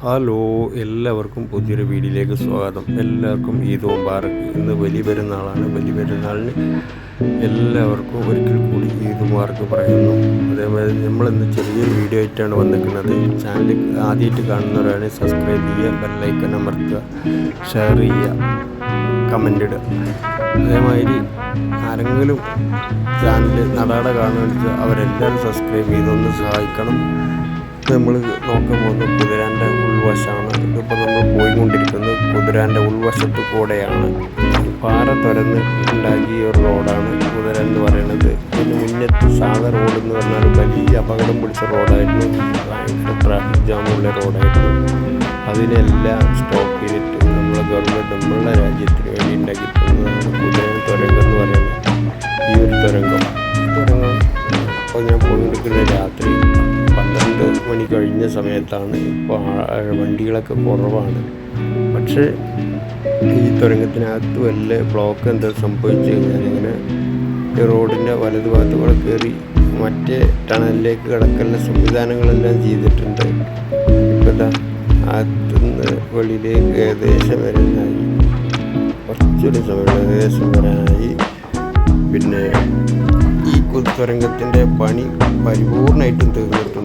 Hello എല്ലാവർക്കും പുതിയൊരു വീഡിയോയിലേക്ക് സ്വാഗതം. എല്ലാവർക്കും ഈ മുബാറക്ക് ഇന്ന് വലിയ പെരുന്നാളാണ് വലിയ പെരുന്നാളിന് എല്ലാവർക്കും ഒരിക്കൽ കൂടി ഈദ് തോമ്പാർക്ക് പറയുന്നു. അതേമാതിരി നമ്മളിന്ന് ചെറിയൊരു വീഡിയോ ആയിട്ടാണ് വന്നിരിക്കുന്നത്. ചാനൽ ആദ്യമായിട്ട് കാണുന്നവരാണ് സബ്സ്ക്രൈബ് ചെയ്യുക ബെല്ലൈക്കൻ അമർത്തുക ഷെയർ ചെയ്യുക കമന്റ് ഇടുക. അതേമാതിരി ആരെങ്കിലും ചാനൽ നടാടെ കാണുന്നത് അവരെല്ലാവരും സബ്സ്ക്രൈബ് ചെയ്തൊന്ന് സഹായിക്കണം. നമ്മൾ നോക്കാൻ ഒന്ന് കുതിരാന്റെ ഉൾവശമാണ് ഇതിപ്പോൾ നമ്മൾ പോയിക്കൊണ്ടിരിക്കുന്നത് കുതിരാന്റെ ഉൾവശത്ത് കൂടെയാണ്. പാറ തുരന്ന് ഉണ്ടാക്കിയ ഒരു റോഡാണ് കുതിര എന്ന് പറയുന്നത്. ഇതിന് മുന്നത്ത് സാധാ റോഡ് എന്ന് പറഞ്ഞാൽ വലിയ അപകടം പിടിച്ച റോഡായിരുന്നു. ഭയങ്കര ട്രാഫിക് ജാമുള്ള റോഡായിരുന്നു. അതിനെല്ലാം സ്റ്റോപ്പ് ചെയ്തിട്ട് നമ്മളെ ഗവൺമെന്റ് നമ്മളുടെ രാജ്യത്തിന് വേണ്ടി ഉണ്ടാക്കിയിട്ടുള്ളതാണ് കുതിര തുരങ്കം എന്ന് പറയുന്നത്. ഈ ഒരു തുരങ്കം. തുരങ്കം. അപ്പോൾ ഞാൻ പോയിരിക്കുന്ന രാത്രി മണി കഴിഞ്ഞ സമയത്താണ് ഇപ്പോൾ വണ്ടികളൊക്കെ കുറവാണ്. പക്ഷേ ഈ തുരങ്കത്തിനകത്ത് വല്ല ബ്ലോക്ക് എന്താ സംഭവിച്ചു കഴിഞ്ഞാൽ ഇങ്ങനെ റോഡിന്റെ വലതു ഭാഗത്ത് കൂടെ കയറി മറ്റേ ടണലിലേക്ക് കിടക്കുന്ന സംവിധാനങ്ങളെല്ലാം ചെയ്തിട്ടുണ്ട്. ഇപ്പോൾ ഇതാ അകത്തുനിന്ന് വെളിയിലേക്ക് ഏകദേശം വരുന്നതായി കുറച്ചൊരു സമയം ഏകദേശം വരാനായി. പിന്നെ ഈ കുത്തുരംഗത്തിന്റെ പണി പരിപൂർണമായിട്ടും തീർന്നിട്ടുണ്ട്.